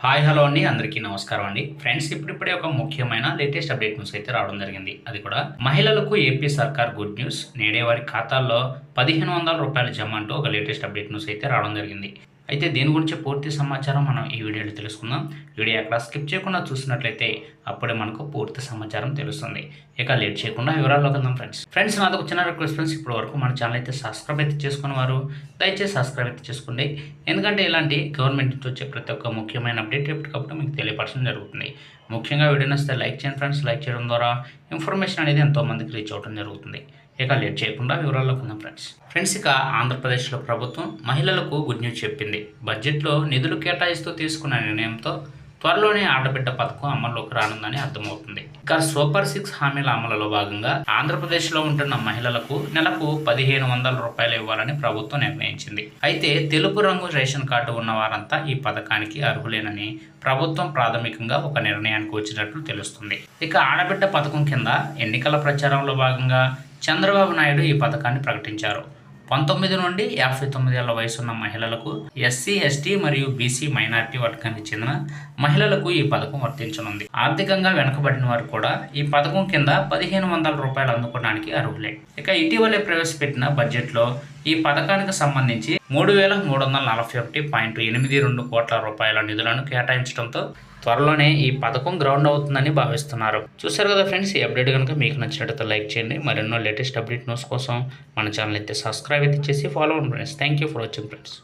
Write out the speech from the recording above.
Hi hello అండి. అందరికీ నమస్కారం అండి. ఫ్రెండ్స్ ఇప్పుడిప్పుడే ఒక ముఖ్యమైన లేటెస్ట్ అప్డేట్ న్యూస్ అయితే రావడం జరిగింది. అది కూడా మహిళలకు ఏపీ సర్కార్ గుడ్ న్యూస్. నేడే వారి ఖాతాల్లో పదిహేను వందల రూపాయలు జమ అంటూ ఒక లేటెస్ట్ అప్డేట్ న్యూస్ అయితే రావడం జరిగింది. అయితే దీని గురించి పూర్తి సమాచారం మనం ఈ వీడియోలో తెలుసుకుందాం. వీడియో ఎక్కడ స్కిప్ చేయకుండా చూసినట్లయితే అప్పుడే మనకు పూర్తి సమాచారం తెలుస్తుంది. ఇక లేట్ చేయకుండా వివరాల్లో వెళ్దాం ఫ్రెండ్స్ ఫ్రెండ్స్ నాకు చిన్న రిక్వెస్ట్ ఫ్రెండ్స్ ఇప్పటి వరకు మన ఛానల్ అయితే సబ్స్క్రైబ్ అయితే చేసుకున్న వారు దయచేసి సబ్స్క్రైబ్ అయితే చేసుకోండి. ఎందుకంటే ఇలాంటి గవర్నమెంట్ నుంచి వచ్చే ప్రతి ఒక్క ముఖ్యమైన అప్డేట్ ఎప్పటికప్పుడు మీకు తెలియపరచడం జరుగుతుంది. ముఖ్యంగా వీడియో నచ్చితే లైక్ చేయండి ఫ్రెండ్స్ లైక్ చేయడం ద్వారా ఇన్ఫర్మేషన్ అనేది ఎంతోమందికి రీచ్ అవడం జరుగుతుంది. ఇక లేట్ చేయకుండా వివరాల్లో కొందాం ఫ్రెండ్స్. ఫ్రెండ్స్ ఇక ఆంధ్రప్రదేశ్లో ప్రభుత్వం మహిళలకు గుడ్ న్యూస్ చెప్పింది. బడ్జెట్లో నిధులు కేటాయిస్తూ తీసుకున్న నిర్ణయంతో త్వరలోనే ఆడబిడ్డ పథకం అమల్లోకి రానుందని అర్థమవుతుంది. ఇక సూపర్ సిక్స్ హామీల అమలులో భాగంగా ఆంధ్రప్రదేశ్లో ఉంటున్న మహిళలకు నెలకు పదిహేను వందల రూపాయలు ఇవ్వాలని ప్రభుత్వం నిర్ణయించింది. అయితే తెలుపు రంగు రేషన్ కార్డు ఉన్న వారంతా ఈ పథకానికి అర్హులేనని ప్రభుత్వం ప్రాథమికంగా ఒక నిర్ణయానికి వచ్చినట్లు తెలుస్తుంది. ఇక ఆడబిడ్డ పథకం కింద ఎన్నికల ప్రచారంలో భాగంగా చంద్రబాబు నాయుడు ఈ పథకాన్ని ప్రకటించారు. పంతొమ్మిది నుండి యాభై తొమ్మిది ఏళ్ళ వయసున్న మహిళలకు ఎస్సీ ఎస్టీ మరియు బీసీ మైనారిటీ వర్గానికి చెందిన మహిళలకు ఈ పథకం వర్తించనుంది. ఆర్థికంగా వెనుకబడిన వారు కూడా ఈ పథకం కింద పదిహేను వందల రూపాయలు అందుకోవడానికి అర్హులే. ఇక ఇటీవలే ప్రవేశపెట్టిన బడ్జెట్లో ఈ పథకానికి సంబంధించి మూడు వేల మూడు వందల నలభై ఒకటి పాయింట్ ఎనిమిది రెండు కోట్ల రూపాయల నిధులను కేటాయించడంతో త్వరలోనే ఈ పథకం గ్రౌండ్ అవుతుందని భావిస్తున్నారు. చూసారు కదా ఫ్రెండ్స్ ఈ అప్డేట్ కనుక మీకు నచ్చినట్లయితే లైక్ చేయండి. మరెన్నో లేటెస్ట్ అప్డేట్ న్యూస్ కోసం మన ఛానల్ అయితే సబ్స్క్రైబ్ అయితే చేసి ఫాలో అవ్వండి friends. Thank you for watching friends